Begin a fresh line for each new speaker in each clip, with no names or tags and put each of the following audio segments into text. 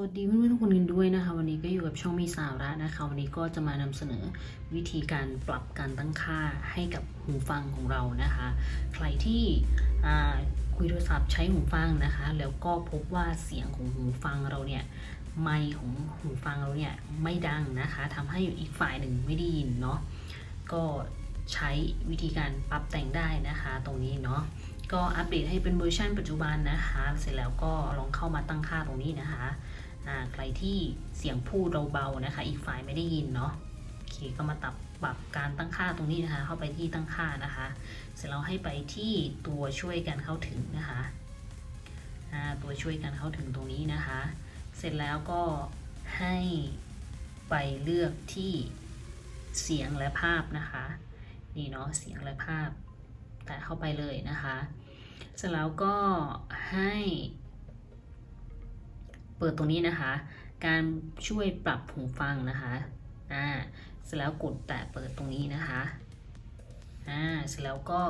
วัสดีเพื่อนๆทุกคนกันด้วยนะคะ วันนี้ก็อยู่กับช่องมีสาระนะคะ วันนี้ก็จะมานำเสนอวิธีการปรับการตั้งค่าให้กับหูฟังของเรานะคะ ใครที่คุยโทรศัพท์ใช้หูฟังนะคะ แล้วก็พบว่าเสียงของหูฟังเราเนี่ยไมค์ของหูฟังเราเนี่ยไม่ดังนะคะทำให้อีกฝ่ายหนึ่งไม่ได้ยินเนาะก็ใช้วิธีการปรับแต่งได้นะคะ ตรงนี้เนาะ ก็อัปเดตให้เป็นเวอร์ชันปัจจุบันนะคะ เสร็จแล้วก็ลองเข้ามาตั้งค่าตรงนี้นะคะใครที่เสียงพูดเราเบานะคะ อีกฝ่ายไม่ได้ยินเนาะโอเคก็มาตับปรับการตั้งค่าตรงนี้นะคะ เข้าไปที่ตั้งค่านะคะ เสร็จแล้วให้ไปที่ตัวช่วยกันเข้าถึงนะคะตัวช่วยกันเข้าถึงตรงนี้นะคะ เสร็จแล้วก็ให้ไปเลือกที่เสียงและภาพนะคะ นี่เนาะเสียงและภาพ แตะเข้าไปเลยนะคะเสร็จแล้วก็ให้ เปิดตรงนี้นะคะ การช่วยปรับหูฟังนะคะอ่าเสร็จแล้วกดแตะเปิดตรงนี้นะคะอ่าเสร็จแล้วก็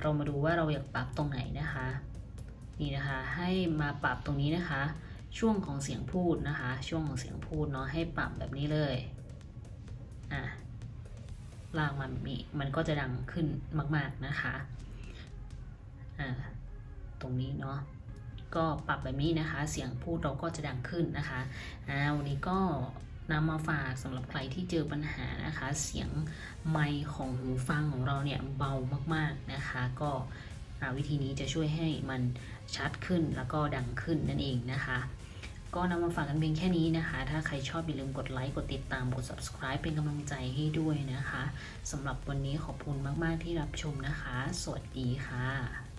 เรามาดูว่าเราอยากปรับตรงไหนนะคะนี่นะคะให้มาปรับตรงนี้นะคะ ช่วงของเสียงพูดนะคะ ช่วงของเสียงพูดเนาะให้ปรับแบบนี้เลย ลากมันมีมันก็จะดังขึ้นมาก ๆนะคะอ่าตรงนี้เนาะก็ปรับแบบนี้นะคะ เสียงพูดเราก็จะดังขึ้นนะคะอ่าวันนี้ก็นำมาฝากสำหรับใครที่เจอปัญหานะคะ เสียงไมค์ของหูฟังของเราเนี่ยเบามากๆนะคะ ก็วิธีนี้จะช่วยให้มันชัดขึ้นแล้วก็ดังขึ้นนั่นเองนะคะ ก็นำมาฝากกันเพียงแค่นี้นะคะ ถ้าใครชอบอย่าลืมกดไลค์ กดติดตาม กด subscribe เป็นกำลังใจให้ด้วยนะคะสำหรับวันนี้ขอบคุณมาก ๆ ที่รับชมนะคะ สวัสดีค่ะ